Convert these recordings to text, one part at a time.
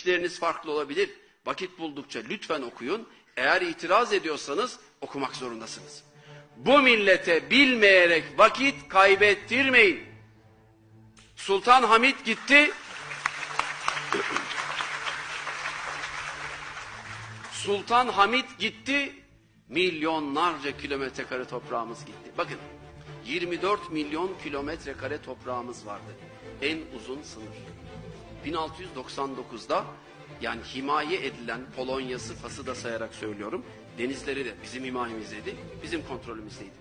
İşleriniz farklı olabilir. Vakit buldukça lütfen okuyun. Eğer itiraz ediyorsanız okumak zorundasınız. Bu millete bilmeyerek vakit kaybettirmeyin. Sultan Hamid gitti. Sultan Hamid gitti. Milyonlarca kilometre kare toprağımız gitti. Bakın 24 milyon kilometre kare toprağımız vardı. En uzun sınır. 1699'da yani himaye edilen Polonya'sı Fas'ı da sayarak söylüyorum. Denizleri de bizim himayemizdeydi, bizim kontrolümüzdeydi.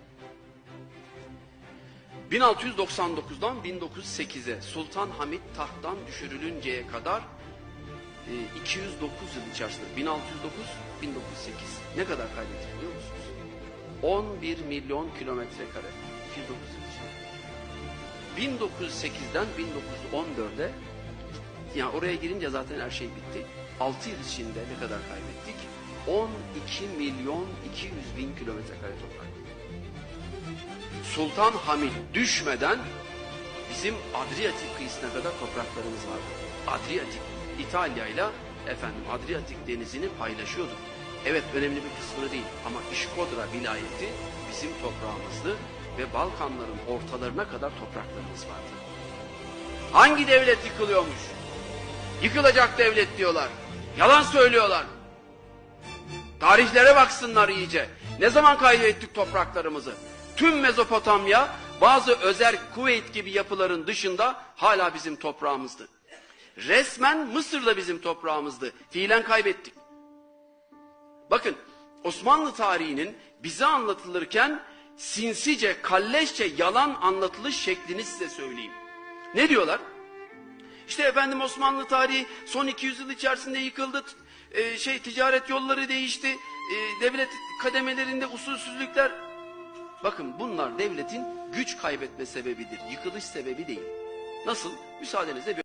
1699'dan 1908'e Sultan Hamid tahttan düşürülünceye kadar e, 209 yıl içerisinde 1609 1908 ne kadar kaybettik biliyor musunuz? 11 milyon kilometre kare 209 yıl içinde. 1908'den 1914'e yani oraya girince zaten her şey bitti. 6 yıl içinde ne kadar kaybettik? 12 milyon 200 bin kilometre kare toprak. Sultan Hamid düşmeden bizim Adriyatik kıyısına kadar topraklarımız vardı. Adriyatik, İtalya ile efendim Adriyatik denizini paylaşıyorduk. Evet önemli bir kısmını değil ama İşkodra vilayeti bizim toprağımızdı ve Balkanların ortalarına kadar topraklarımız vardı. Hangi devlet yıkılıyormuş? Yıkılacak devlet diyorlar. Yalan söylüyorlar. Tarihlere baksınlar iyice. Ne zaman kaybettik topraklarımızı? Tüm Mezopotamya bazı özel Kuveyt gibi yapıların dışında hala bizim toprağımızdı. Resmen Mısır da bizim toprağımızdı. Fiilen kaybettik. Bakın Osmanlı tarihinin bize anlatılırken sinsice, kalleşçe yalan anlatılış şeklini size söyleyeyim. Ne diyorlar? İşte efendim Osmanlı tarihi son 200 yıl içerisinde yıkıldı. Ee, şey ticaret yolları değişti. Ee, devlet kademelerinde usulsüzlükler. Bakın bunlar devletin güç kaybetme sebebidir. Yıkılış sebebi değil. Nasıl? Müsaadenizle bir